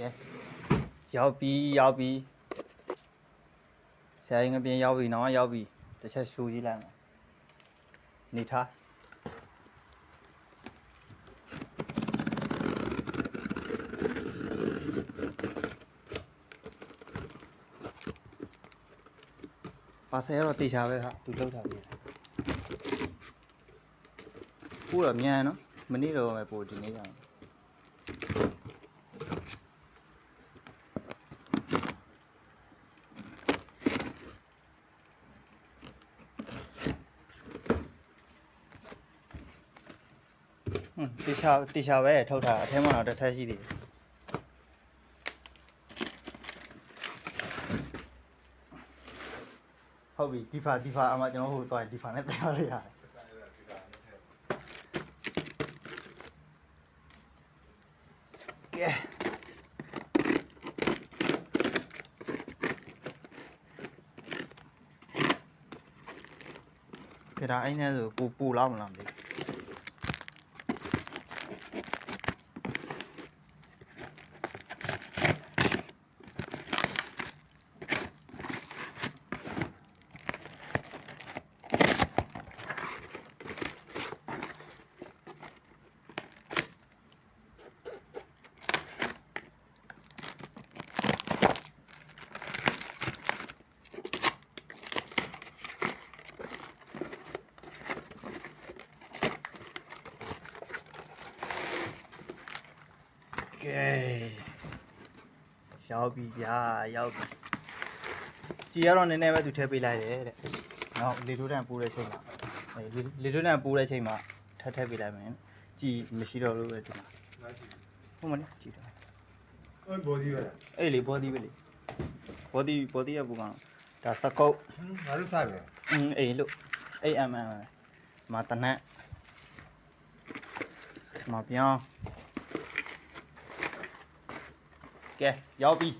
ကဲရောက်ပြီရောက်ပြီဆရာကြီးငပြင်းရောက်ပြီနော်ရောက်ပြီတစ်ချက်ရှူကြည့်လိုက်မယ်နေထားပါဆယ်ကတော့တေချာပဲဟာသူလောက်တာပဲပို့တော့မြန်နော်မနေ့တော့ပဲပို့ဒီနေ့ကျ တော့ဟွန်းတေချာတေချာပဲထုတ်ထားတာအထဲမှာတော့တစ်ထက်ရှိသေးတယ်ဟုတ်ပြီဒီဖာဒီဖာအမကျွန်တော်ဟိုသွားရင်ဒီဖာနဲ့တရားလိုက်ရတယ်ကဲကဲဒါအဲ့နဲ့ဆိုပူပူလောက်မလားမသိဘူး ကဲရောက်ပြီဗျာရောက်ပြီကြည်ရတော့နည်းနည်းပဲသူထည့်ပေးလိုက်တယ်တဲ့နောက်လေထိုးတန်ပိုးတဲ့ချိန်မှာအဲလေလေထိုးတန်ပိုးတဲ့ချိန်မှာထပ်ထည့်ပေးလိုက်မယ်ကြည်မရှိတော့လို့ပဲဒီမှာဟုတ်မလားကြည်တယ်အဲ့ဘောဒီပဲအေးလေ body ပဲလေ body body ရပူကောင်ဒါစကုတ်ငါတို့စားပဲအင်းအေးလို့ AMM ပဲမာတနက်မပြောင်း ကဲရောက်ပြီ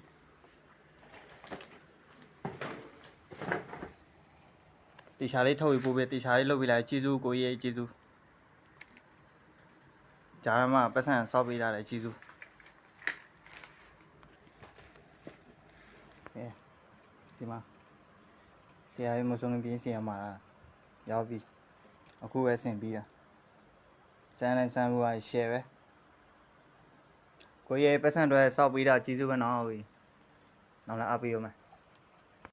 တေချာလေးထုတ်ပြီးပို့ပြတေချာလေးလုပ်ပြီးလိုက်ကျေးဇူးကိုကြီးကျေးဇူးဂျာရမပတ်စံစောက်ပေးတာလေကျေးဇူးကဲဒီမှာဆရာကြီးမဆုံးပြင်းဆရာမှာလားရောက်ပြီအခုပဲဆင်ပြီးတာစမ်းလိုက်စမ်းဖို့က share ပဲ ကိုကြီးပတ်စံတွေစောက်ပေးတာကျေးဇူးပဲနော်ဟုတ်ပြီနောက်လာအပ်ပေးရမယ်